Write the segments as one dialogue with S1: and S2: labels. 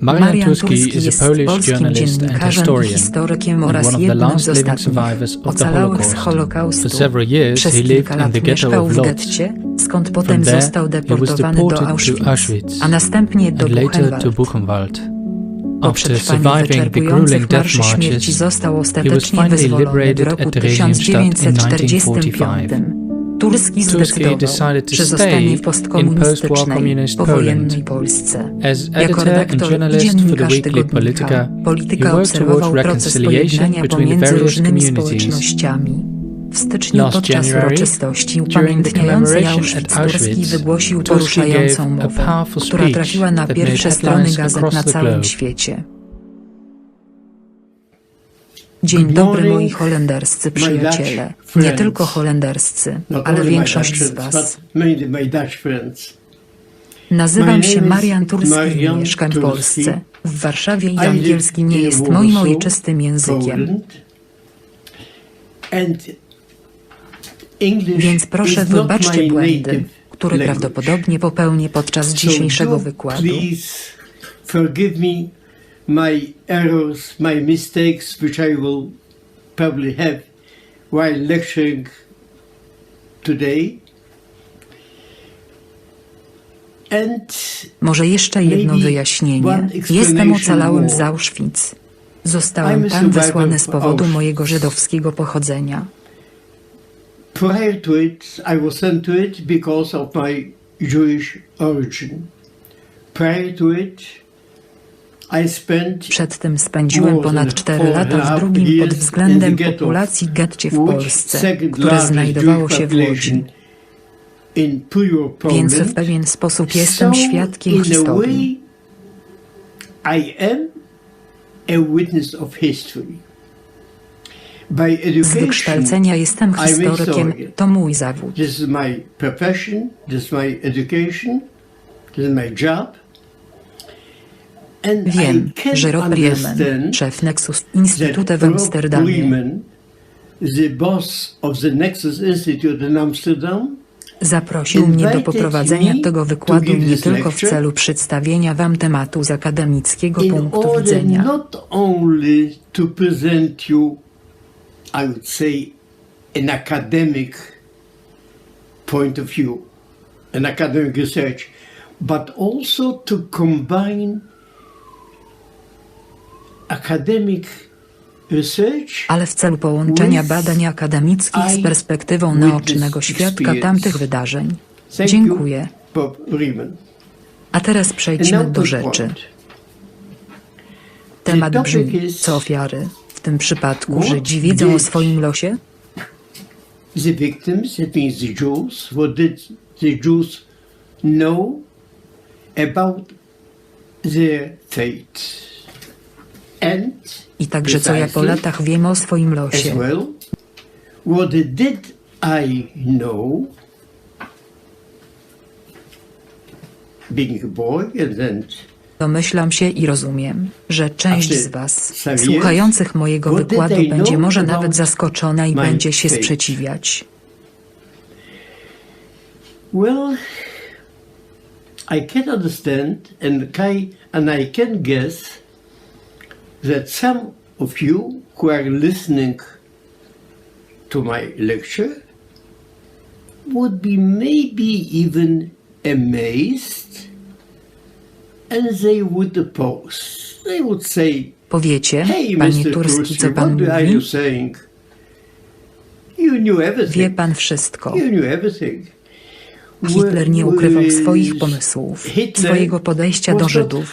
S1: Marian Turski jest polskim dziennikarzem i historykiem oraz jednym z ostatnich ocalałych z Holokaustu. Przez kilka lat mieszkał w getcie, skąd potem został deportowany do Auschwitz, a następnie do Buchenwald. Po przetrwaniu wyczerpujących marszy śmierci został ostatecznie wyzwolony w roku 1945. Turski zdecydował, że zostanie w postkomunistycznej, powojennej Polsce. Jako redaktor i dziennikarz tygodnika Polityka obserwował proces pojednania pomiędzy różnymi społecznościami. W styczniu podczas uroczystości upamiętniającej Auschwitz Turski wygłosił poruszającą mowę, która trafiła na pierwsze strony gazet na całym świecie. Dzień dobry moi holenderscy przyjaciele. Nie tylko holenderscy, ale większość z was. Nazywam się Marian Turski i mieszkam w Polsce. W Warszawie i angielski nie jest moim ojczystym językiem. Więc proszę wybaczcie błędy, które prawdopodobnie popełnię podczas dzisiejszego wykładu.
S2: My errors, my mistakes, which I will probably have while lecturing today. And
S1: Może jeszcze jedno wyjaśnienie. Jestem ocalałym z Auschwitz. Zostałem tam wysłany z powodu mojego żydowskiego pochodzenia.
S2: prior to it, I was sent to it because of my Jewish origin. Prior to it,
S1: Przedtem spędziłem ponad 4 lata w drugim pod względem populacji getcie w Polsce, które znajdowało się w Łodzi. Więc w pewien sposób jestem świadkiem historii. Z wykształcenia jestem historykiem, to mój zawód.
S2: This is my profession, this is my education, this is my job.
S1: Wiem, że Rob Riemen, szef Nexus
S2: that
S1: Instytutu w Amsterdamie,
S2: Riemen, the boss of the Nexus Institute in Amsterdam,
S1: zaprosił mnie do poprowadzenia tego wykładu nie tylko w celu przedstawienia wam tematu z akademickiego punktu widzenia,
S2: not only to present you, I would say, an academic point of view, an academic research, but also to combine
S1: ale w celu połączenia badań akademickich z perspektywą naocznego świadka tamtych wydarzeń. Dziękuję. A teraz przejdźmy do rzeczy. Temat brzmi, co ofiary, w tym przypadku Żydzi wiedzą o swoim losie?
S2: the victims, that means the Jews, what did the Jews know about their fate?
S1: I także co ja po latach wiem o swoim losie.
S2: well, what did I know being a boy and then
S1: Domyślam się i rozumiem, że część z Was, słuchających mojego wykładu, będzie może nawet zaskoczona i będzie się sprzeciwiać.
S2: Well, I can understand and I can guess that some of you who are listening to my lecture would be maybe even amazed and they would oppose. They would say,
S1: Powiecie,
S2: Hey,
S1: panie
S2: Mr.
S1: Turski, co pan
S2: what are you
S1: mówi?
S2: saying? You knew
S1: Wie pan wszystko.
S2: You knew everything.
S1: Hitler nie ukrywał swoich pomysłów,
S2: Hitler
S1: swojego podejścia do Żydów.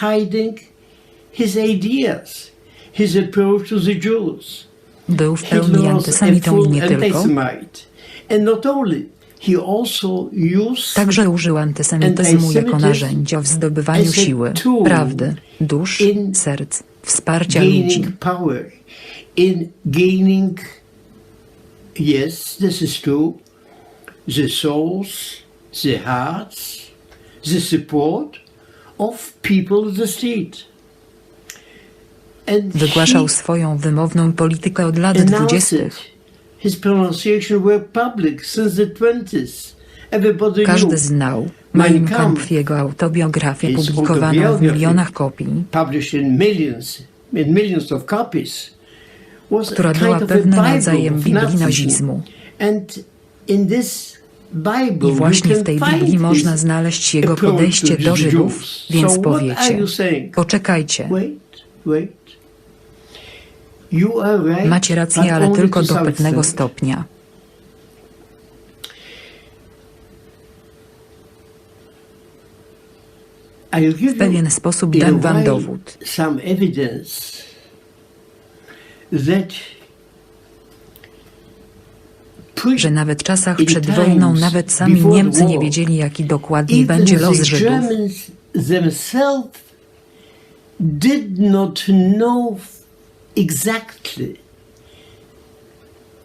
S1: Był w pełni antysemitą i nie tylko. Także użył antysemityzmu jako narzędzia w zdobywaniu siły, prawdy, dusz, serc, wsparcia ludzi.
S2: gaining power, in gaining, yes, this is true, the souls, the hearts, the support of people of the street.
S1: Wygłaszał swoją wymowną politykę od lat dwudziestych.
S2: it. His pronunciation were public since the 20s Everybody
S1: Każdy znał
S2: Mein Kampf
S1: jego autobiografię publikowaną w milionach kopii, która była pewnym rodzajem Biblii nazizmu. I właśnie w tej Biblii można znaleźć jego podejście do Żydów, więc powiecie, poczekajcie,
S2: Wait, wait. You are right,
S1: macie rację, ale tylko do pewnego stopnia. W pewien sposób dam wam dowód, że nawet w czasach przed wojną nawet sami Niemcy nie wiedzieli, jaki dokładnie będzie los Żydów.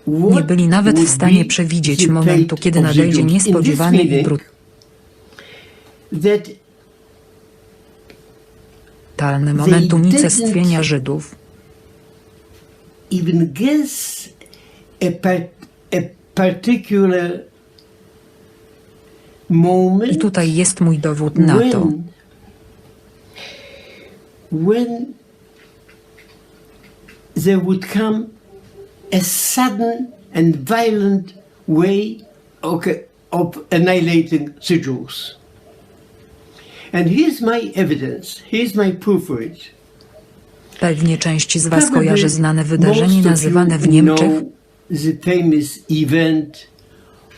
S1: Nie byli nawet w stanie przewidzieć momentu, kiedy nadejdzie niespodziewany i brutalny moment unicestwienia Żydów.
S2: even guess a, par- a particular moment
S1: I tutaj jest mój dowód na to.
S2: when there would come a sudden and violent way okay, of annihilating the Jews. And here's my evidence, here's my proof for it.
S1: Pewnie część z Was kojarzy znane wydarzenie
S2: of
S1: nazywane w Niemczech
S2: the famous event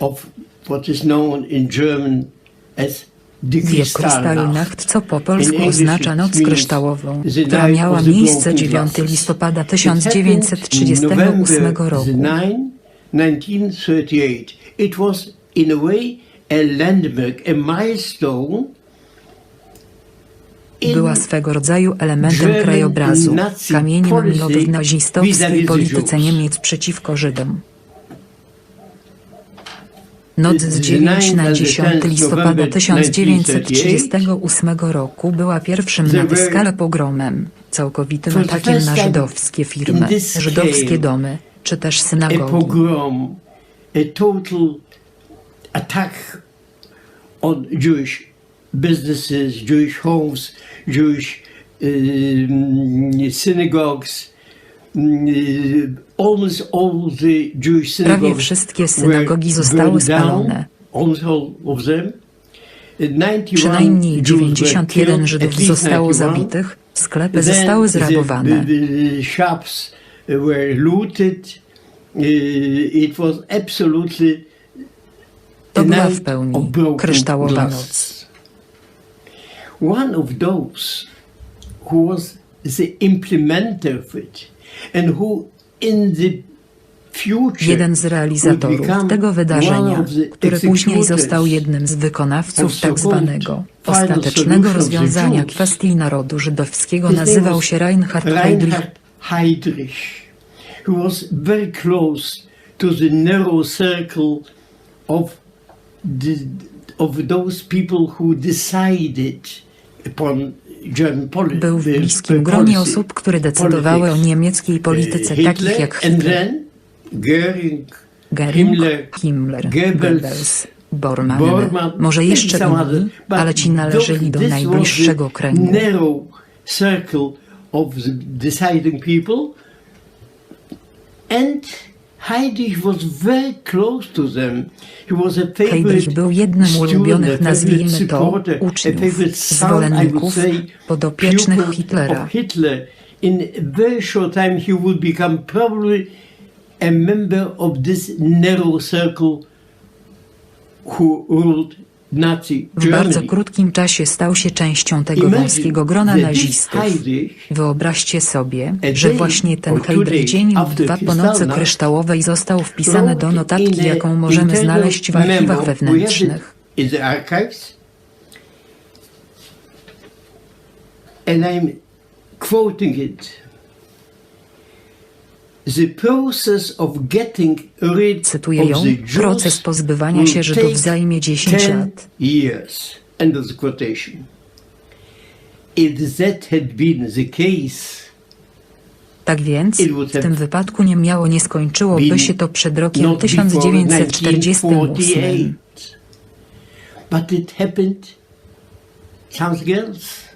S2: of what is known in German as Die Kristallnacht.
S1: Co po polsku oznacza Noc Kryształową, która miała miejsce
S2: broken
S1: 9
S2: glasses.
S1: listopada
S2: It happened in
S1: 1938
S2: November
S1: roku.
S2: the 9, 1938. It was in a way a landmark, a milestone in
S1: Była swego rodzaju elementem krajobrazu, kamieniem
S2: policy
S1: milowy w nazistowskiej polityce. Niemiec przeciwko Żydom. Noc z
S2: The
S1: 9 na
S2: ninth and the
S1: 10
S2: tenth
S1: listopada
S2: November
S1: 1938 roku była pierwszym na tę skalę pogromem, całkowitym atakiem na żydowskie firmy, żydowskie domy, czy też synagogi.
S2: a total attack on Jewish businesses, Jewish homes, Jewish um, synagogues.
S1: Prawie wszystkie synagogi zostały spalone.
S2: almost all of them. 91
S1: Przynajmniej
S2: Jews were
S1: 91
S2: killed,
S1: Żydów zostało
S2: 91.
S1: zabitych, sklepy zostały zrabowane.
S2: Absolutely
S1: To była w pełni kryształowa noc.
S2: One of those who was the implementer of it
S1: Jeden z realizatorów tego wydarzenia, który później został jednym z wykonawców
S2: of
S1: tak ostatecznego rozwiązania kwestii narodu żydowskiego, nazywał się Reinhard Heydrich.
S2: Who was very close to the narrow circle of the, of those people who decided upon
S1: Był w bliskim gronie osób, które decydowały o niemieckiej polityce, takich jak Hitler,
S2: Goering, Himmler, Goebbels,
S1: Bormann,
S2: Bormann,
S1: może
S2: and
S1: jeszcze inni, ale ci należeli do najbliższego kręgu.
S2: of deciding people, and Heydrich was very close to them. He was a favorite
S1: Heydrich był jednym ulubionych, nazwijmy to, uczniów, zwolenników, podopiecznych Hitlera.
S2: In a very short time, he would become probably a member of this narrow circle who ruled
S1: W bardzo krótkim czasie stał się częścią tego wąskiego grona nazistów. Wyobraźcie sobie, że właśnie ten Heydrich dzień
S2: after
S1: dwa po nocy kryształowej został wpisany do notatki, jaką możemy znaleźć w archiwach wewnętrznych.
S2: And I'm quoting it. The process of getting rid
S1: Cytuję ją. Proces pozbywania się Żydów zajmie 10
S2: 10
S1: lat.
S2: years. End of the quotation. If that had been the case,
S1: Tak więc, w tym wypadku nie miało, nie skończyłoby się to przed rokiem
S2: not before
S1: 1948.
S2: 1948. but it happened something else.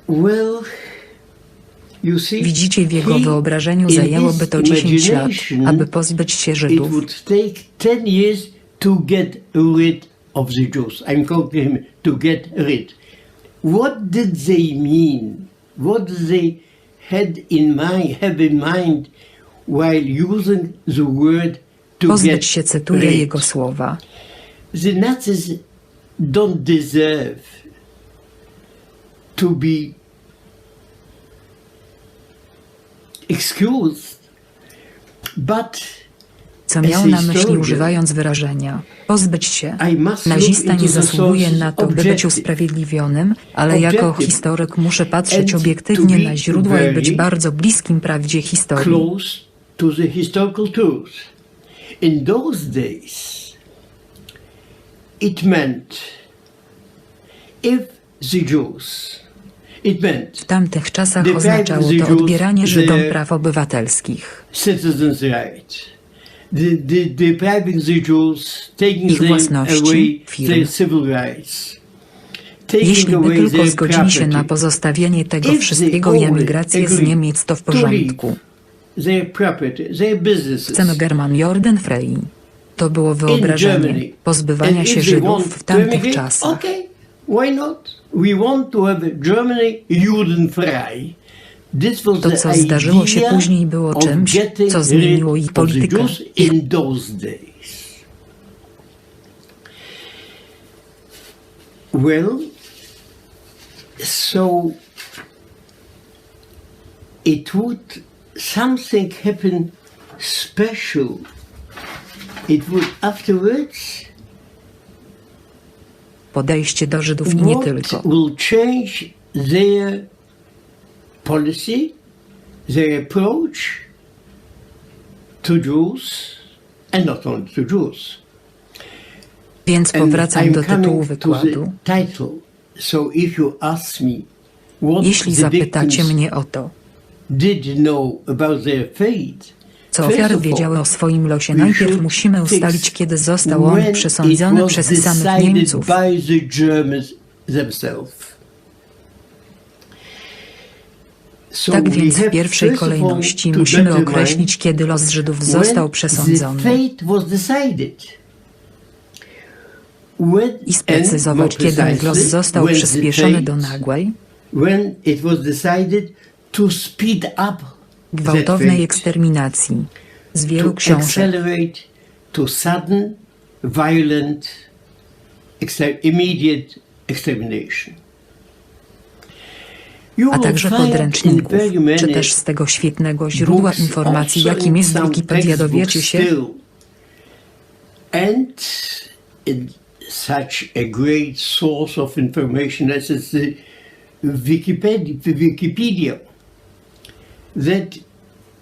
S2: Well, you see,
S1: Widzicie, w jego wyobrażeniu zajęłoby to 10 lat, aby pozbyć się Żydów.
S2: would take 10 years to get rid of the Jews. I'm calling him to get rid. What did they mean? What did they had in mind, have in mind while using the word to
S1: Pozbyć się, cytuję jego słowa.
S2: The Nazis don't deserve to be excused, but
S1: Co miał na myśli używając wyrażenia pozbyć się. Nazista nie zasługuje na to, by być usprawiedliwionym, ale jako historyk muszę patrzeć obiektywnie na źródła i być bardzo bliskim prawdzie historii.
S2: In those days, it meant if the Jews,
S1: W tamtych czasach oznaczało to odbieranie Żydom praw obywatelskich. Ich własności, firm. Jeśli by tylko zgodzili się na pozostawienie tego wszystkiego i emigrację z Niemiec, to w porządku. Chcemy German Jordan Frey. To było wyobrażenie pozbywania się Żydów w tamtych czasach.
S2: Why not? We want to
S1: co zdarzyło się później, było czymś, co zmieniło
S2: the
S1: politykę.
S2: Well, so it would something happen special. It would afterwards
S1: podejście do Żydów i nie tylko.
S2: will change their policy, their approach to Jews, and not only to Jews.
S1: Więc powracam do tytułu wykładu. Jeśli zapytacie mnie o to, co ofiary wiedziały o swoim losie, najpierw musimy ustalić, kiedy został on przesądzony przez samych Niemców. Tak więc w pierwszej kolejności musimy określić, kiedy los Żydów został przesądzony. i sprecyzować, kiedy ich los został przyspieszony do nagłej, Gwałtownej eksterminacji. Z wielu książek
S2: to sudden, violent, immediate extermination.
S1: A także podręczników, czy też z tego świetnego źródła informacji, jakim jest Wikipedia, dowiecie się.
S2: And such a great source of information as is the Wikipedia, Wikipedia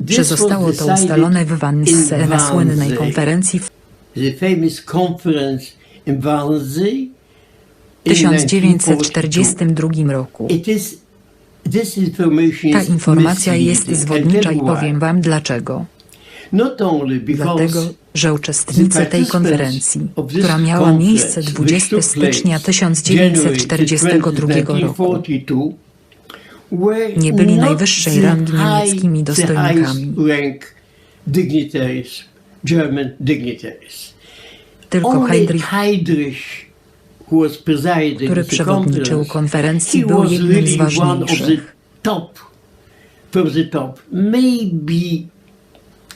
S1: że zostało to ustalone w Wannsee na słynnej konferencji w
S2: The famous conference in Wannsee in 1942.
S1: 1942 roku. Ta informacja jest zwodnicza i powiem wam dlaczego. Dlatego, że uczestnicy tej konferencji, która miała miejsce 20 stycznia 1942 roku, nie byli najwyższej rangi niemieckimi dostojnikami. Tylko Heydrich, który przewodniczył konferencji, był jednym z ważniejszych.
S2: top, from the top. Maybe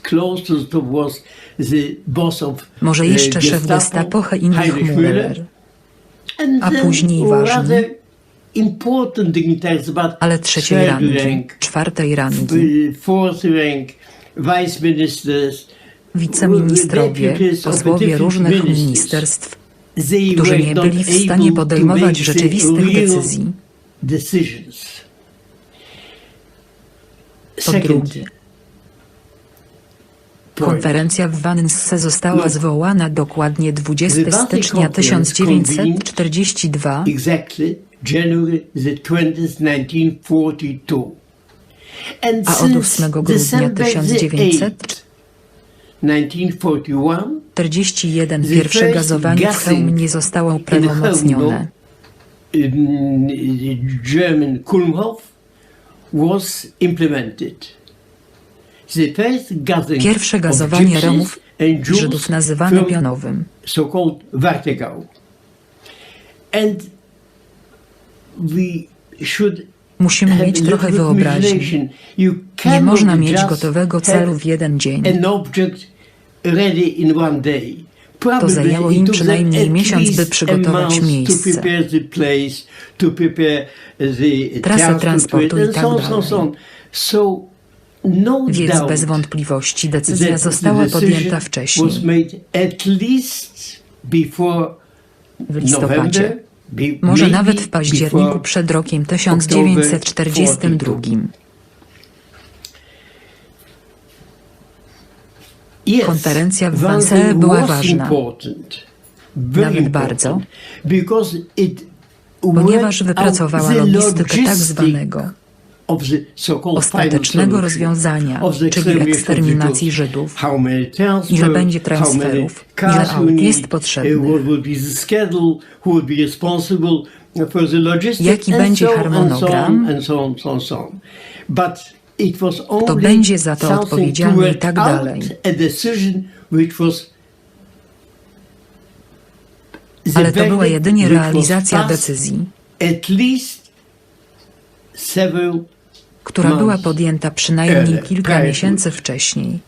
S2: closest to was the boss of
S1: Może
S2: uh,
S1: jeszcze szef
S2: Gestapo,
S1: Heinrich Müller, a później ważny, ale trzeciej rangi, czwartej rangi. Wiceministrowie, posłowie różnych
S2: ministers.
S1: ministerstw, którzy nie byli w stanie podejmować rzeczywistych decyzji. Po drugie, konferencja w Wannsee została
S2: No.
S1: zwołana dokładnie 20
S2: The Vatican
S1: stycznia
S2: Conference
S1: 1942
S2: Exactly, January the 20th, 1942. And
S1: A od
S2: since
S1: 8 grudnia
S2: December the
S1: 1900
S2: 8th, 1941,
S1: 41
S2: The
S1: pierwsze gazowanie w Chełmie nie zostało uprawomocnione.
S2: German Kulmhof was implemented. The first gathering
S1: Pierwsze gazowanie Romów Żydów nazywane
S2: from
S1: pionowym.
S2: so-called Wartegau. And
S1: Musimy mieć trochę wyobraźni. Nie można mieć gotowego celu w jeden dzień.
S2: Probably
S1: zajęło im przynajmniej miesiąc, by przygotować miejsce.
S2: To to
S1: Trasę
S2: transport
S1: transportu
S2: to
S1: i tak dalej.
S2: no
S1: Więc bez wątpliwości decyzja została podjęta wcześniej, w listopadzie. Może nawet w październiku przed rokiem 1942.
S2: Yes,
S1: Konferencja w
S2: Wannsee
S1: była ważna. Nawet bardzo. ponieważ wypracowała logistykę tak zwanego ostatecznego rozwiązania, czyli eksterminacji. Żydów. Ile będzie transferów, ile aut jest potrzebnych. Jaki będzie harmonogram?
S2: only
S1: będzie za to odpowiedzialny i tak dalej. Ale to była jedynie realizacja decyzji, która była podjęta przynajmniej kilka miesięcy wcześniej.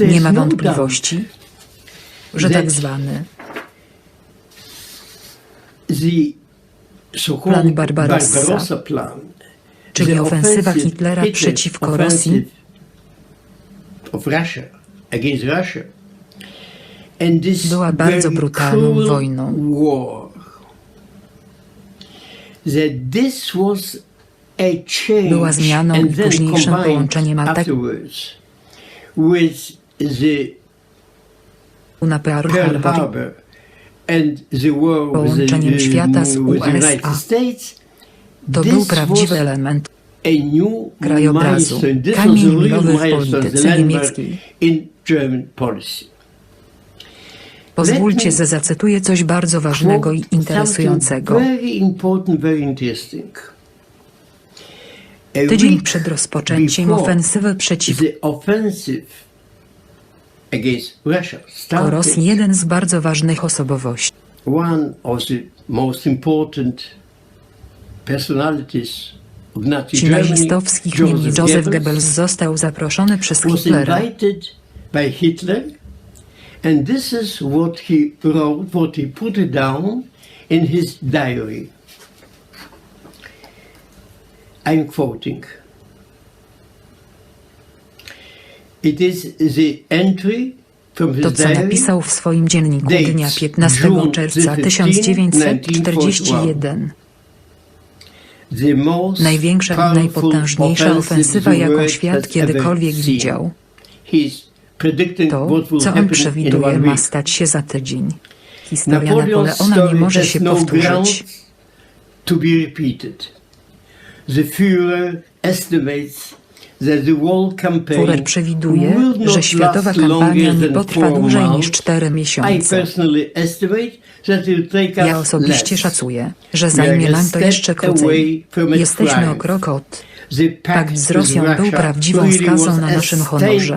S1: Nie ma
S2: no
S1: wątpliwości, że tak zwany Plan Barbarossa, czyli ofensywa Hitlera
S2: Hitler
S1: przeciwko Rosji, Była bardzo brutalną wojną.
S2: War. That this was a change
S1: Była zmianą i późniejszym połączeniem ataku
S2: afterwards with the
S1: na Pearl Harbor. Połączeniem świata z USA. To był prawdziwy element krajobrazu, kamień milowy w polityce niemieckiej. Pozwólcie, że zacytuję coś bardzo ważnego i interesującego. Tydzień przed rozpoczęciem ofensywy
S2: started,
S1: Rosji jeden z bardzo ważnych osobowości, nazistowskich Niemiec,
S2: Joseph Goebbels,
S1: został zaproszony przez Hitlera.
S2: And this is what he wrote, what he put it down in his diary. I'm quoting. It is the entry from his
S1: To, co napisał w swoim dzienniku dnia 15
S2: June
S1: czerwca
S2: 15,
S1: 1941.
S2: The most
S1: Największa i najpotężniejsza ofensywa, jaką świat kiedykolwiek widział. To, co on przewiduje, ma stać się za tydzień. Historia Napoleona nie może się powtórzyć.
S2: to be repeated. The Führer estimates
S1: przewiduje, że światowa kampania nie potrwa dłużej niż
S2: months.
S1: cztery
S2: I
S1: miesiące. Ja osobiście szacuję, że zajmie nam to jeszcze krócej. Jesteśmy o krok od.
S2: The
S1: Pakt z Rosją był prawdziwą skazą na naszym honorze.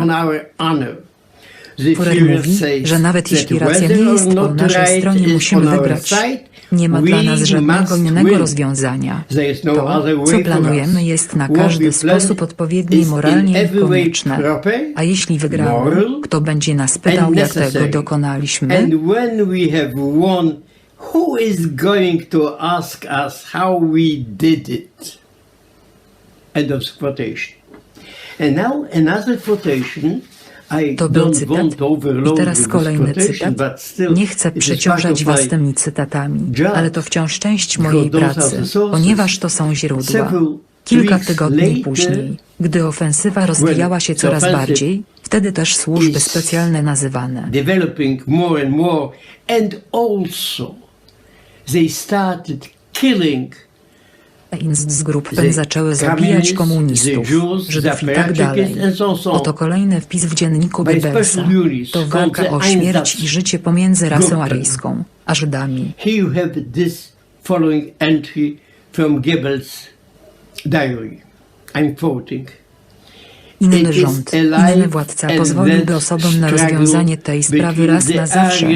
S1: Führer mówi, że nawet jeśli racja nie jest po naszej stronie, musimy wygrać. Nie ma dla nas żadnego innego rozwiązania.
S2: No
S1: To, co planujemy, jest na każdy sposób odpowiedni
S2: is in
S1: moralnie i
S2: way
S1: konieczne. A jeśli wygramy, kto będzie nas pytał, jak tego dokonaliśmy?
S2: Who is going to ask us how we did it? End of quotation. And now another quotation.
S1: To był cytat. I teraz kolejny cytat. Nie chcę przeciążać was tymi cytatami, ale to wciąż część mojej pracy, ponieważ to są źródła. Kilka tygodni później, gdy ofensywa rozwijała się coraz bardziej, wtedy też służby specjalne nazywane.
S2: developing more and more, and also they started killing
S1: Einsatzgruppen zaczęły zabijać komunistów, Żydów i tak dalej. Oto kolejny wpis w dzienniku Goebbelsa. To walka o śmierć i życie pomiędzy rasą aryjską a Żydami.
S2: Here you have this following entry from Goebbels' diary. I'm quoting.
S1: Inny rząd, inny władca pozwoliłby osobom na rozwiązanie tej sprawy raz na zawsze.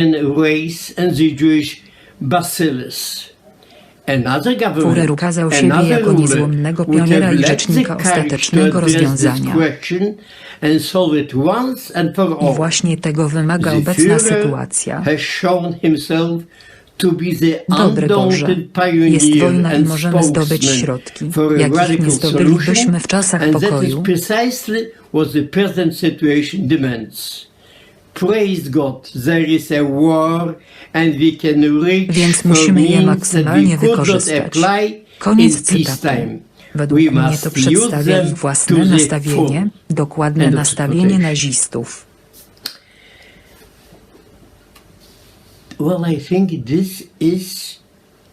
S1: Führer ukazał siebie
S2: another
S1: jako niezłomnego pioniera i rzecznika ostatecznego rozwiązania. I właśnie tego wymaga obecna sytuacja. Dobry Boże, jest wojna i możemy zdobyć środki, jakich nie zdobylibyśmy w czasach pokoju. Więc musimy je maksymalnie wykorzystać. Koniec cytatu. Według
S2: We
S1: mnie to przedstawia ich własne nastawienie, dokładne nastawienie nazistów.
S2: Well, I think this is,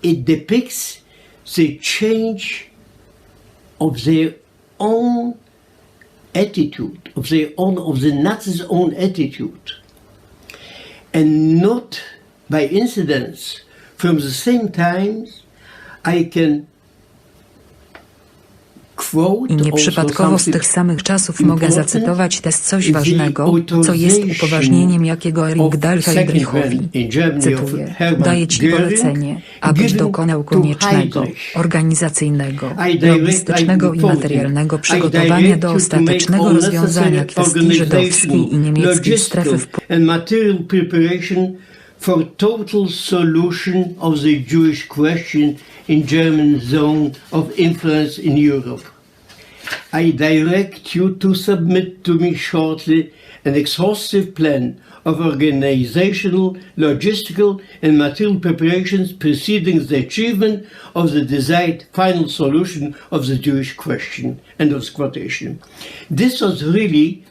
S2: it depicts the change of their own attitude, of their own, of the Nazis' own attitude. And not by incidents, from the same times, I can
S1: I nieprzypadkowo z tych samych czasów mogę zacytować też coś ważnego, co jest upoważnieniem jakiego
S2: of
S1: Dahl Heydrichowi. Cytuję, daję Ci polecenie, abyś dokonał koniecznego, organizacyjnego, logistycznego
S2: I
S1: materialnego przygotowania do ostatecznego rozwiązania kwestii żydowskiej i niemieckiej strefy wpływu.
S2: for total solution of the Jewish question in German zone of influence in Europe. I direct you to submit to me shortly an exhaustive plan of organizational, logistical, and material preparations preceding the achievement of the desired final solution of the Jewish question. End of quotation. This was really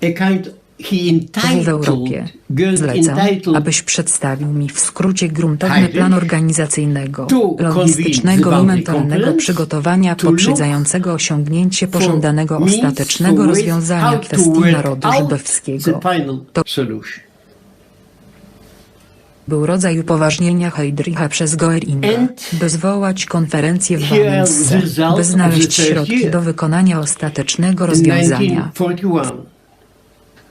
S2: a kind
S1: Tu w Europie. Zlecam, abyś przedstawił mi w skrócie gruntowny plan organizacyjnego, logistycznego i mentalnego przygotowania poprzedzającego osiągnięcie pożądanego ostatecznego rozwiązania kwestii narodu żydowskiego. To był rodzaj upoważnienia Heydricha przez Goeringa, by zwołać konferencję w
S2: results
S1: by znaleźć środki do wykonania ostatecznego rozwiązania.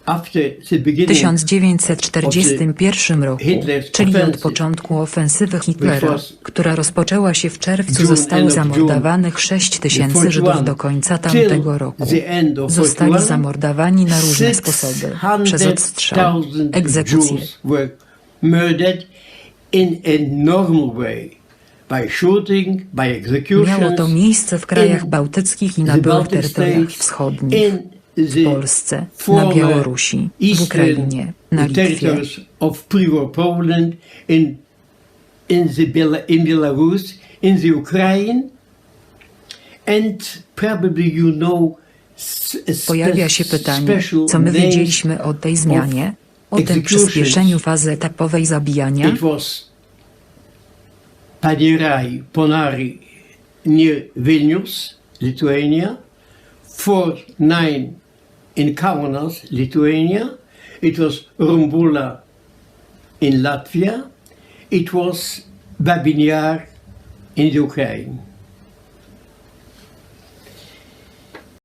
S2: 1941, after the
S1: W
S2: beginning
S1: 1941 roku, czyli od początku ofensywy Hitlera, która rozpoczęła się w czerwcu, zostało zamordowanych 6 tysięcy Żydów do końca tamtego roku. Zostali
S2: 41,
S1: zamordowani na różne sposoby, przez odstrzał,
S2: 600,000
S1: egzekucje. Miało to miejsce w krajach bałtyckich i na byłych terytoriach wschodnich, w Polsce, na Białorusi, w Ukrainie, na Litwie.
S2: of Poland, in in the Bela- in Belarus, in the Ukraine, and probably you know.
S1: Pojawia się pytanie, co my wiedzieliśmy o tej zmianie, o tym przyspieszeniu fazy etapowej zabijania?
S2: It was Padirai, Ponari, near Vilnius, Lithuania, Fort 9 in Kaunas, Lithuania. It was Rumbula in Latvia. It was Babin Yar in Ukraine.